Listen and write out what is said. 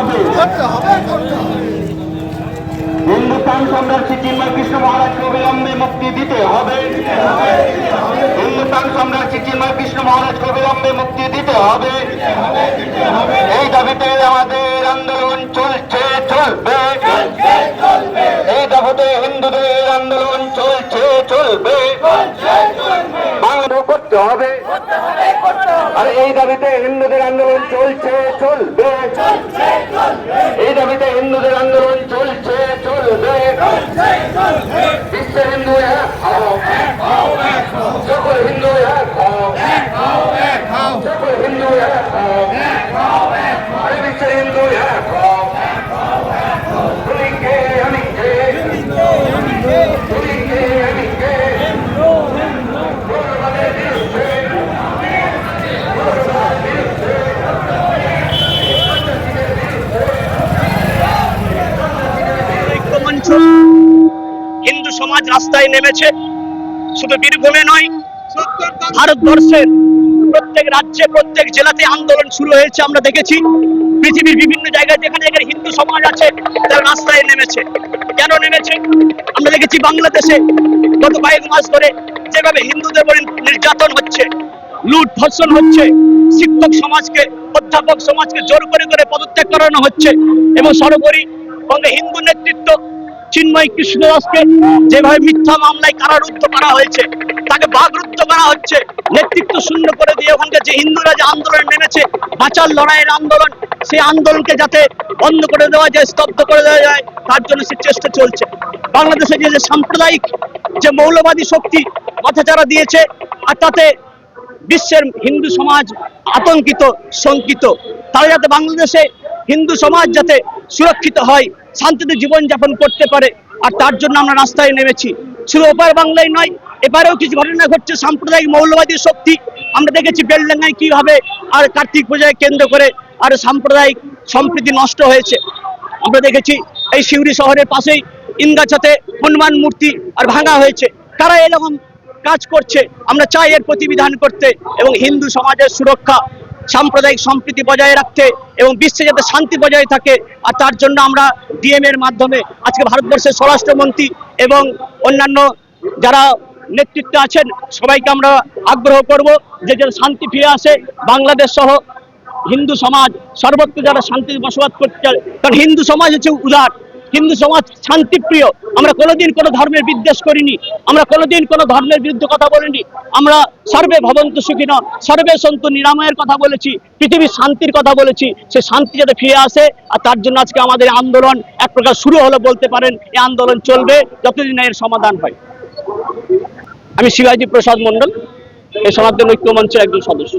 হবে। হিন্দুস্তান সম্রাট শ্রী চিন্ময় কৃষ্ণ মহারাজকে অবিলম্বে মুক্তি দিতে হবে। হিন্দুস্তান সম্রাট শ্রী চিন্ময় কৃষ্ণ মহারাজকে অবিলম্বে মুক্তি দিতে হবে। এই দাবিতে আমাদের আন্দোলন চলছে চলবে। এই দাবিতে হিন্দুদের আন্দোলন চলছে চলবে। বাংলা করতে হবে। আর এই দাবিতে হিন্দুদের আন্দোলন চলছে চলবে এই দাবিতে হিন্দুদের আন্দোলন চলছে চলবে বিশ্ব হিন্দু এক হও। সকল হিন্দু এক হও। সকল হিন্দু এক হও। বিশ্ব হিন্দু এক হও। সমাজ রাস্তায় নেমেছে। শুধু বীরভূমে নয়, ভারতবর্ষের প্রত্যেক রাজ্যে, প্রত্যেক জেলাতে আন্দোলন শুরু হয়েছে, আমরা দেখেছি। পৃথিবীর বিভিন্ন জায়গায় যেখানে যেখানে হিন্দু সমাজ আছে, তারা রাস্তায় নেমেছে। কেন নেমেছে? আমরা দেখেছি বাংলাদেশে গত কয়েক মাস ধরে যেভাবে হিন্দুদের উপর নির্যাতন হচ্ছে, লুট, ধর্ষণ হচ্ছে, শিক্ষক সমাজকে, অধ্যাপক সমাজকে জোর করে করে পদত্যাগ করানো হচ্ছে, এবং সর্বোপরি বঙ্গে হিন্দু নেতৃত্ব চিন্ময় কৃষ্ণ দাসকে যেভাবে মিথ্যা মামলায় কারারুদ্ধ করা হয়েছে, তাকে বাগরুদ্ধ করা হচ্ছে, নেতৃত্ব শূন্য করে দিয়ে ওখানকার যে হিন্দুরা যে আন্দোলন নেমেছে, বাঁচার লড়াইয়ের আন্দোলন, সেই আন্দোলনকে যাতে বন্ধ করে দেওয়া যায়, স্তব্ধ করে দেওয়া যায়, তার জন্য সে চেষ্টা চলছে। বাংলাদেশে যে যে সাম্প্রদায়িক যে মৌলবাদী শক্তি মাথাচাড়া দিয়েছে, আর তাতে বিশ্বের হিন্দু সমাজ আতঙ্কিত, শঙ্কিত, তারা যাতে বাংলাদেশে হিন্দু সমাজ যাতে সুরক্ষিত হয় শান্তিতে জীবনযাপন করতে পারে, আর তার জন্য আমরা রাস্তায় নেমেছি। শুধু ওপার বাংলায় নয়, এবারেও কিছু ঘটনা ঘটছে, সাম্প্রদায়িক মৌলবাদী শক্তি। আমরা দেখেছি বেলডাঙ্গায় কীভাবে আর কার্তিক পূজায় কেন্দ্র করে আর সাম্প্রদায়িক সম্প্রীতি নষ্ট হয়েছে। আমরা দেখেছি এই সিউড়ি শহরের পাশেই ইনগাছাতে হনুমান মূর্তি আর ভাঙা হয়েছে। তারা এরকম কাজ করছে? আমরা চাই এর প্রতিবিধান করতে এবং হিন্দু সমাজের সুরক্ষা সাম্প্রদায়িক সম্প্রীতি বজায় রাখতে এবং বিশ্বে যাতে শান্তি বজায় থাকে। আর তার জন্য আমরা ডিএম এর মাধ্যমে আজকে ভারতবর্ষের স্বরাষ্ট্রমন্ত্রী এবং অন্যান্য যারা নেতৃত্বে আছেন, সবাইকে আমরা আগ্রহ করব যে যেন শান্তি ফিরে আসে। বাংলাদেশ সহ হিন্দু সমাজ সর্বত্র যারা শান্তি বসবাস করতে চায়, কারণ হিন্দু সমাজ হচ্ছে উদার। হিন্দু সমাজ শান্তিপ্রিয়। আমরা কোনোদিন কোনো ধর্মের বিদ্বেষ করিনি। আমরা কোনোদিন কোনো ধর্মের বিরুদ্ধে কথা বলিনি। আমরা সর্বে ভবন্ত সুখিন সর্বে সন্তু নিরাময়ের কথা বলেছি পৃথিবীর শান্তির কথা বলেছি, সে শান্তি যাতে ফিরে আসে, আর তার জন্য আজকে আমাদের আন্দোলন এক প্রকার শুরু হলো বলতে পারেন, এই আন্দোলন চলবে, যতদিন এর সমাধান হয়। আমি শিবাজি প্রসাদ মন্ডল এই সনাতন ঐক্য মঞ্চের একজন সদস্য।